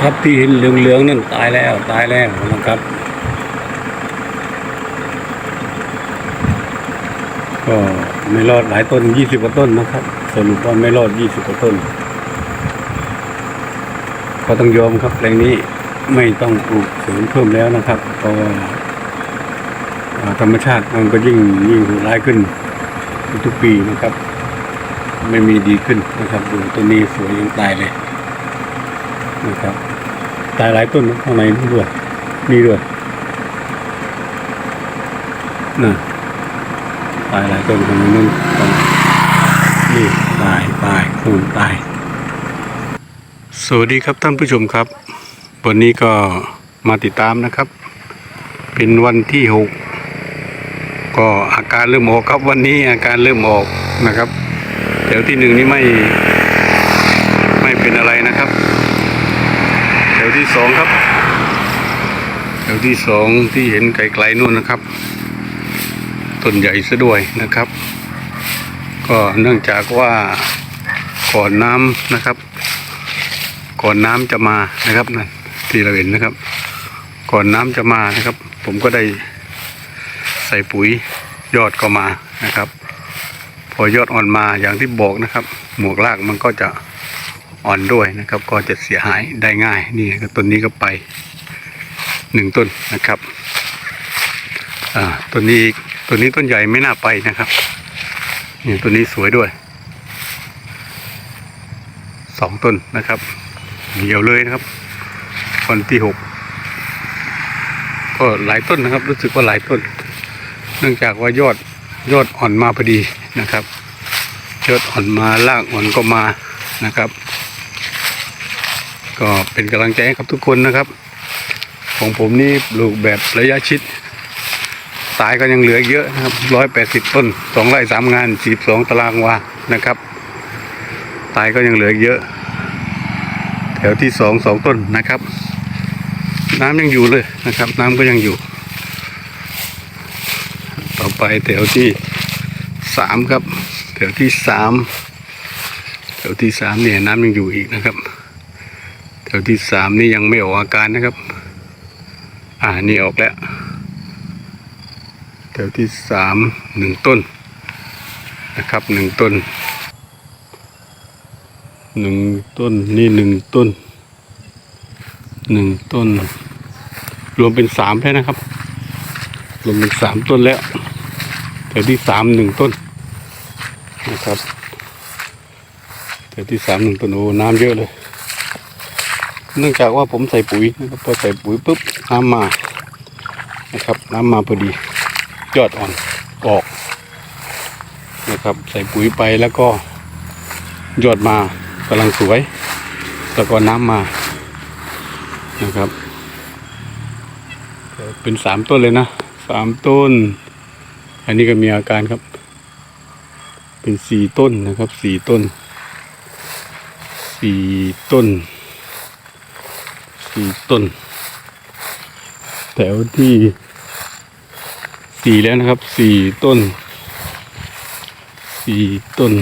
ครับที่เห็นเหลืองๆนั่นตายแล้วตายแล้วนะครับก็ไม่รอดหลายต้นยี่สิบกว่าต้นนะครับ สรุปว่าไม่รอดยี่สิบกว่าต้น ก็ต้องยอมครับแปลงนี้ไม่ต้องปลูกเสริมเพิ่มแล้วนะครับเพราะว่าธรรมชาติมันก็ยิ่งยิ่งโหดร้ายขึ้น ทุกปีนะครับ ไม่มีดีขึ้นนะครับดูต้นนี้สวยยังตายเลยนะครับ ตายหลายต้นข้างในด้วยนี่ด้วยน่ะตายหลายต้นข้างในนู่นนี่ตายตายนู่นตาย สวัสดีครับท่านผู้ชมครับ วันนี้ก็มาติดตามนะครับ เป็นวันที่หกก็อาการเริ่มออกครับวันนี้อาการเริ่มออกนะครับแถวที่หนึ่งนี่ไม่เป็นอะไรนะครับแถวที่ สองครับแถวที่สองที่เห็นไกลๆนู่นนะครับต้นใหญ่ซะด้วยนะครับ ก็เนื่องจากว่าก่อนน้ำนะครับ ก่อนน้ำจะมานะครับนั่นที่เราเห็นนะครับ ก่อนน้ำจะมานะครับ ผมก็ได้ใส่ปุ๋ยยอดก็มานะครับ พอยอดอ่อนมาอย่างที่บอกนะครับ หมวกรากมันก็จะ อ่อนด้วยนะครับ ก็จะเสียหายได้ง่ายนี่ก็ต้นนี้ก็ไปหนึ่งต้นนะครับอ่าต้นนี้ต้นนี้ต้นใหญ่ไม่น่าไปนะครับนี่ต้นนี้สวยด้วยสองต้นนะครับเดียวเลยนะครับวันที่หกก็หลายต้นนะครับ รู้สึกว่าหลายต้น เนื่องจากว่ายอดยอดอ่อนมาพอดีนะครับยอดอ่อนมารากอ่อนก็มานะครับ ก็เป็นกำลังใจให้กับทุกคนนะครับ ของผมนี่ปลูกแบบระยะชิดตายก็ยังเหลือเยอะนะครับร้อยแปดสิบต้นสองไร่สามงานสี่สองตารางวานะครับตายก็ยังเหลือเยอะ แถวที่สองสองต้นนะครับ น้ำยังอยู่เลยนะครับ น้ำก็ยังอยู่ ต่อไปแถวที่สามครับ แถวที่สามแถวที่สามเนี่ยน้ำยังอยู่อีกนะครับ แถวที่สามนี่ยังไม่ออกอาการนะครับ อ่านี่ออกแล้วแถวที่สามหนึ่งต้นนะครับหนึ่งต้นหนึ่งต้นนี่หนึ่งต้นหนึ่งต้น รวมเป็นสามแล้วนะครับ รวมเป็นสามต้นแล้วแถวที่สามหนึ่งต้นนะครับแถวที่สามหนึ่งต้นโอ้น้ำเยอะเลย เนื่องจากว่าผมใส่ปุ๋ยนะครับพอใส่ปุ๋ยปุ๊บน้ำมานะครับ น้ำมาพอดียอดอ่อนออกนะครับ ใส่ปุ๋ยไปแล้วก็ยอดมากำลังสวย แล้วก็น้ำมานะครับ เป็นสามต้นเลยนะสามต้น อันนี้ก็มีอาการครับ เป็นสี่ต้นนะครับสี่ต้นสี่ต้น สี่ต้น แถวที่สี่แล้วนะครับสี่ต้นสี่ต้น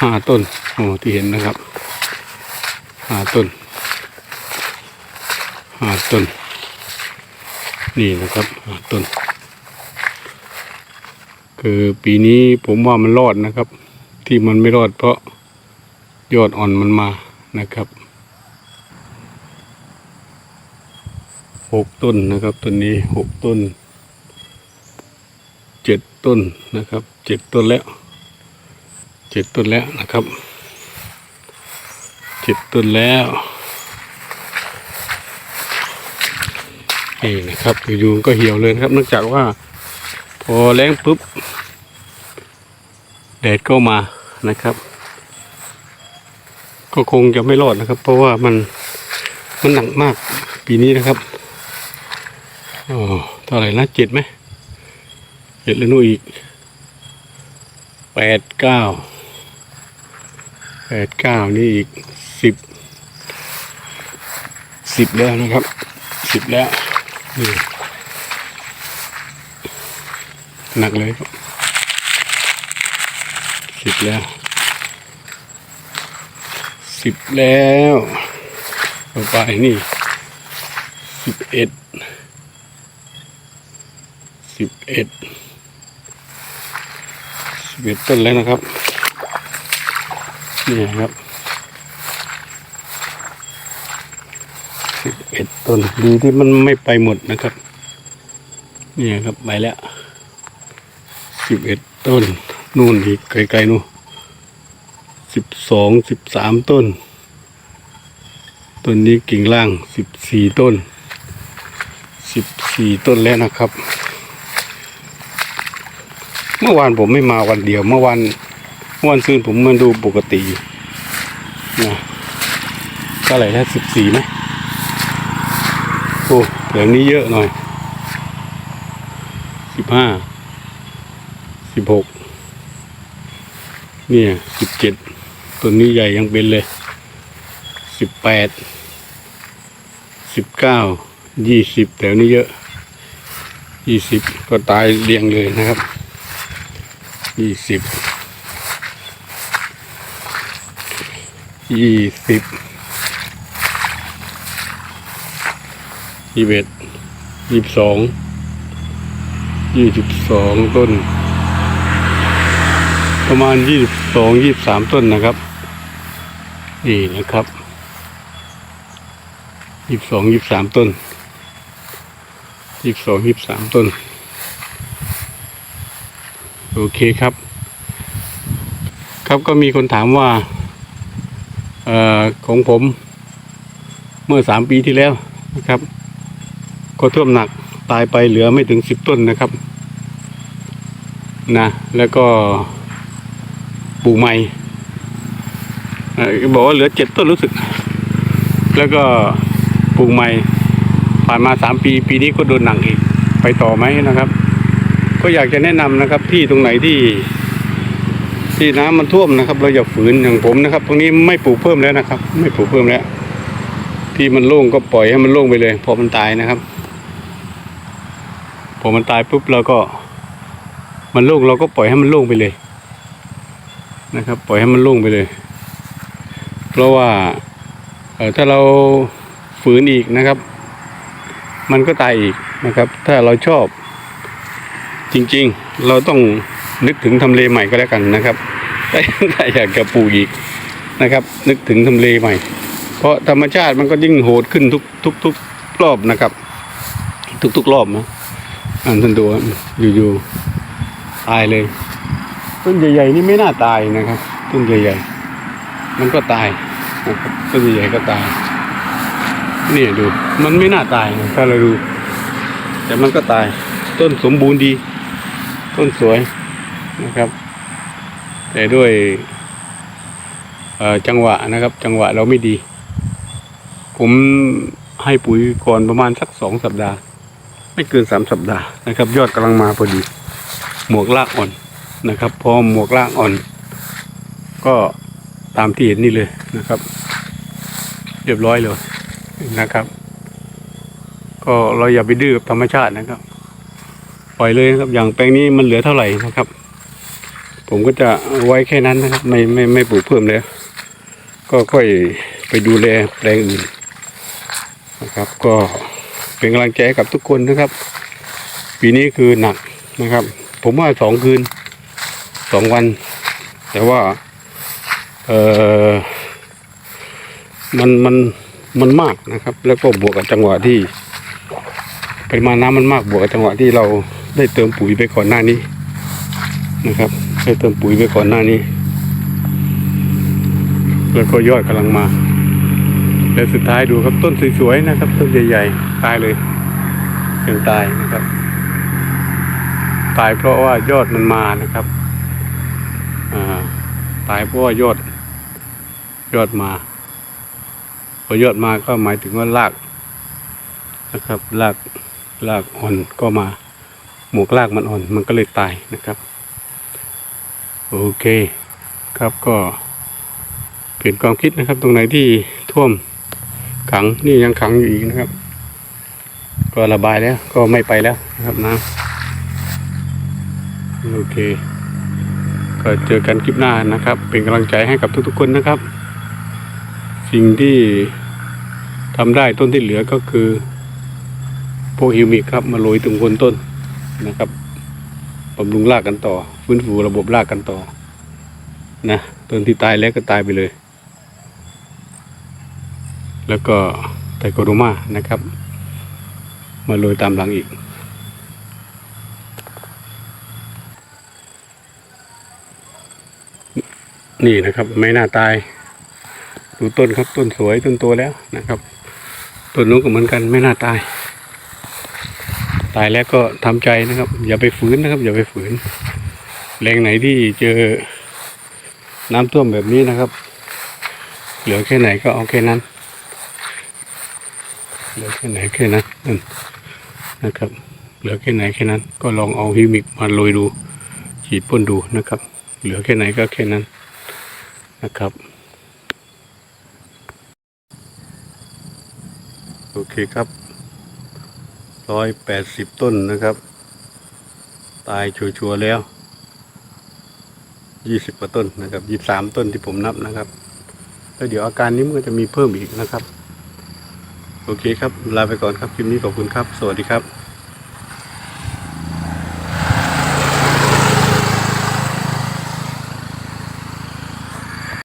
ห้าต้นโอ้ที่เห็นนะครับห้าต้นห้าต้น นี่นะครับห้าต้น คือปีนี้ผมว่ามันรอดนะครับ ที่มันไม่รอดเพราะ ยอดอ่อนมันมานะครับหกต้นนะครับต้นนี้หกต้นเจ็ดต้นนะครับเจ็ดต้นแล้วเจ็ดต้นแล้วนะครับเจ็ดต้นแล้วนี่นะครับอยู่ๆก็เหี่ยวเลยนะครับเนื่องจากว่า พอแรงปุ๊บแดดก็มานะครับ ก็คงจะไม่รอดนะครับ เพราะว่ามันมันหนักมากปีนี้นะครับอ๋อเท่าไหร่นะเจ็ดไหมเจ็ดแล้วนู่นอีกแปดเก้าแปดเก้านี่อีกสิบสิบแล้วนะครับสิบแล้วนี่หนักเลยครับสิบแล้ว สิบแล้วต่อไปนี่สิบเอ็ดสิบเอ็ดสิบเอ็ดต้นแล้วนะครับนี่ครับสิบเอ็ดต้นดีที่มันไม่ไปหมดนะครับ นี่ครับไปแล้วสิบเอ็ดต้นนู่นอีกไกลๆนู่น สิบสองสิบสามต้น ต้นนี้กิ่งล่างสิบสี่ต้นสิบสี่ต้นแล้วนะครับ เมื่อวานผมไม่มาวันเดียว เมื่อวานเมื่อวันซืนผมมาดูปกตินะก็อะไรแล้วสิบสี่ไหมโอ้แถวนี้เยอะหน่อยสิบห้าสิบหกเนี่ยสิบเจ็ด ต้นนี้ใหญ่ยังเป็นเลยสิบแปดสิบเก้ายี่สิบแถวนี้เยอะยี่สิบก็ตายเรียงเลยนะครับยี่สิบยี่สิบยี่สิบเอ็ดยี่สิบสองยี่สิบสองต้น ประมาณยี่สิบ สองยี่สิบสามต้นนะครับ นี่นะครับยี่สิบสองยี่สิบสามต้นยี่สิบสองยี่สิบสามต้น โอเคครับ ครับก็มีคนถามว่าเอ่อของผมเมื่อสามปีที่แล้วนะครับ ก็ท่วมหนักตายไปเหลือไม่ถึงสิบต้นนะครับ นะ แล้วก็ ปลูกใหม่บอกว่าเหลือเจ็ดต้นรู้สึก แล้วก็ปลูกใหม่ ผ่านมาสามปี ปีนี้ก็โดนหนักอีก ไปต่อไหมนะครับ ก็อยากจะแนะนำนะครับ ที่ตรงไหนที่ ที่น้ำมันท่วมนะครับ เราอย่าฝืนอย่างผมนะครับ ตรงนี้ไม่ปลูกเพิ่มแล้วนะครับ ไม่ปลูกเพิ่มแล้ว ที่มันโล่งก็ปล่อยให้มันโล่งไปเลยพอมันตายนะครับพอมันตายปุ๊บเราก็ มันโล่งเราก็ปล่อยให้มันโล่งไปเลย นะครับ ปล่อยให้มันโล่งไปเลย เพราะว่าถ้าเราฝืนอีกนะครับ มันก็ตายอีกนะครับ ถ้าเราชอบ จริงๆ เราต้องนึกถึงทำเลใหม่ก็แล้วกันนะครับถ้าอยากจะปลูกอีกนะครับ นึกถึงทำเลใหม่ เพราะธรรมชาติมันก็ยิ่งโหดขึ้นทุกทุกทุกรอบนะครับ ทุกทุกรอบนะอันทันดูครับอยู่ๆตายเลย ต้นใหญ่ๆนี่ไม่น่าตายนะครับ ต้นใหญ่ๆมันก็ตายนะครับต้นใหญ่ๆก็ตาย นี่ดู มันไม่น่าตายนะถ้าเราดู แต่มันก็ตาย ต้นสมบูรณ์ดี ต้นสวยนะครับ แต่ด้วยจังหวะนะครับ จังหวะเราไม่ดี ผมให้ปุ๋ยก่อนประมาณสักสองสัปดาห์ ไม่เกินสามสัปดาห์นะครับ ยอดกำลังมาพอดี หมวกลากอ่อน นะครับ พอหมวกล่ากอ่อน ก็ตามที่เห็นนี่เลยนะครับ เรียบร้อยเลยนะครับ ก็เราอย่าไปดื้อกับธรรมชาตินะครับ ปล่อยเลยนะครับ อย่างแปลงนี้มันเหลือเท่าไหร่นะครับ ผมก็จะไว้แค่นั้นนะครับ ไม่ไม่ไม่ปลูกเพิ่มแล้ว ก็ค่อยไปดูแลแปลงอื่นนะครับ ก็เป็นกำลังใจกับทุกคนนะครับ ปีนี้คือหนักนะครับ ผมว่าสองคืน สองวัน แต่ว่าเออมันมันมันมากนะครับ แล้วก็บวกกับจังหวะที่ปริมาณน้ำมันมากบวกกับจังหวะที่เราได้เติมปุ๋ยไปก่อนหน้านี้นะครับได้เติมปุ๋ยไปก่อนหน้านี้ แล้วก็ยอดกำลังมา และสุดท้ายดูครับต้นสวยๆนะครับ ต้นใหญ่ๆตายเลยยังตายนะครับ ตายเพราะว่ายอดมันมานะครับ ตายเพราะว่ายอดยอดมาพอยอดมาก็หมายถึงว่ารากนะครับรากรากอ่อนก็มาหมวกรากมันอ่อน มันก็เลยตายนะครับ โอเคครับก็เปลี่ยนความคิดนะครับ ตรงไหนที่ท่วมขังนี่ยังขังอยู่อีกนะครับ ก็ระบายแล้วก็ไม่ไปแล้วนะครับน้ำโอเค ก็เจอกันคลิปหน้านะครับ เป็นกำลังใจให้กับทุกๆคนนะครับ สิ่งที่ทำได้ต้นที่เหลือก็คือโพฮิวมิกครับมาโรยตรงโคนต้นนะครับบำรุงรากกันต่อ ฟื้นฟูระบบรากกันต่อนะต้นที่ตายแล้วก็ตายไปเลย แล้วก็ไตโกโรมานะครับ มาโรยตามหลังอีก นี่นะครับ ไม่น่าตาย ดูต้นครับต้นสวยต้นโตแล้วนะครับต้นนู้นก็เหมือนกันไม่น่าตาย ตายแล้วก็ทำใจนะครับ อย่าไปฝืนนะครับ อย่าไปฝืนแรงไหนที่เจอน้ำท่วมแบบนี้นะครับ เหลือแค่ไหนก็เอาแค่นั้นเหลือแค่ไหนแค่นั้นนนะครับ เหลือแค่ไหนแค่นั้น ก็ลองเอาฮิมิกมาโรยดู ฉีดพ่นดูนะครับ เหลือแค่ไหนก็แค่นั้น นะครับ โอเคครับร้อยแปดสิบต้นนะครับ ตายชัวร์แล้วยี่สิบกว่าต้นนะครับยี่สามต้นที่ผมนับนะครับ แล้วเดี๋ยวอาการนี้มันก็จะมีเพิ่มอีกนะครับ โอเคครับ ลาไปก่อนครับ คลิปนี้ขอบคุณครับ สวัสดีครับ